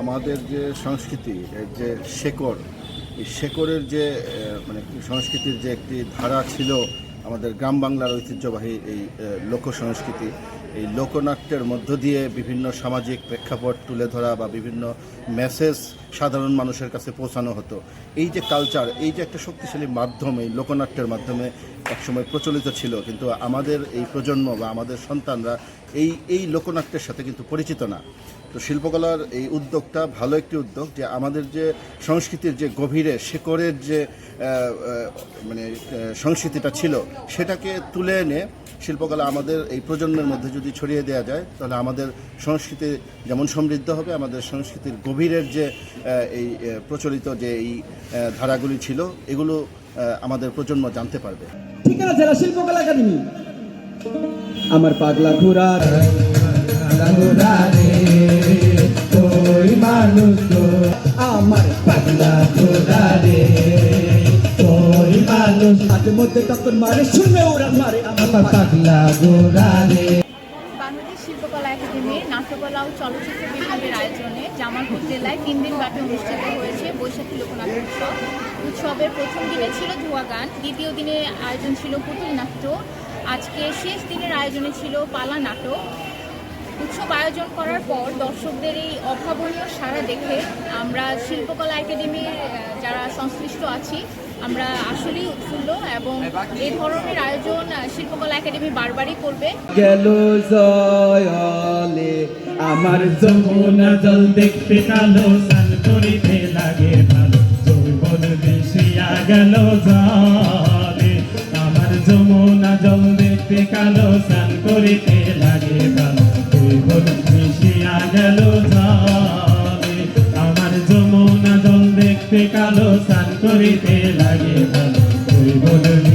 আমাদের যে সংস্কৃতি, এর যে শেকড়, এই শেকরের যে মানে সংস্কৃতির যে একটি ধারা ছিল আমাদের গ্রাম বাংলার ঐতিহ্যবাহী এই লোক সংস্কৃতি এই লোকনাট্যের মধ্য দিয়ে বিভিন্ন সামাজিক প্রেক্ষাপট তুলে ধরা বা বিভিন্ন মেসেজ সাধারণ মানুষের কাছে পৌঁছানো হতো। এই যে কালচার এই যে একটা শক্তিশালী মাধ্যম এই লোকনাট্যের মাধ্যমে একসময় প্রচলিত ছিল, কিন্তু আমাদের এই প্রজন্ম বা আমাদের সন্তানরা এই এই লোকনাট্যের সাথে কিন্তু পরিচিত না। তো শিল্পকলার এই উদ্যোগটা ভালো একটি উদ্যোগ যে আমাদের যে সংস্কৃতির যে গভীরে শেকড়ের যে মানে সংস্কৃতিটা ছিল, সেটাকে তুলে এনে শিল্পকলা আমাদের এই প্রজন্মের মধ্যে যদি ছড়িয়ে দেওয়া যায়, তাহলে আমাদের সংস্কৃতি যেমন সমৃদ্ধ হবে, আমাদের সংস্কৃতির গভীরের যে এই প্রচলিত যে এই ধারাগুলি ছিল, এগুলো আমাদের প্রজন্ম জানতে পারবে। ঠিকানা জেলা শিল্পকলা একাডেমি। আমার পাগলা ঘোড়ার ঘোড়া রে, ওই মানুষ তো। আমার পাগলা ঘোড়া রে। ওই হাতের মধ্যে তখন মারে শুনে ওরা মারে আমার পাগলা ঘোড়া রে বাংলাদেশ শিল্পকলা একাডেমির নাট্যকলা ও চলচ্চিত্র বিভাগের আয়োজনে জামালপুর জেলায় তিন দিন ব্যাপী অনুষ্ঠিত হয়েছে বৈশাখী লোকনাট্য উৎসব। উৎসবের প্রথম দিনে ছিল ধোয়া গান দ্বিতীয় দিনে আয়োজন ছিল পুতুল নাট্য। আজকে শেষ দিনের আয়োজনে ছিল পালা নাটক। উৎসব আয়োজন করার পর দর্শকদের এই অভাবনীয় সাড়া দেখে আমরা শিল্পকলা একাডেমির যারা সংশ্লিষ্ট আছি, আমরা আসলেই উৎফুল্ল এবং এই ধরনের আয়োজন শিল্পকলা একাডেমি বারবারই করবে। গেল আমার যমুনা জল দেখতে কালো, স্নান করিতে লাগে ভালো। যৌবন মিশিয়া গেল জলে আমার যমুনা জল দেখতে কালো, স্নান করিতে লাগে ভালো। যৌবন মিশিয়া গেল জলে পেকালো সান করিতে লাগে ভালো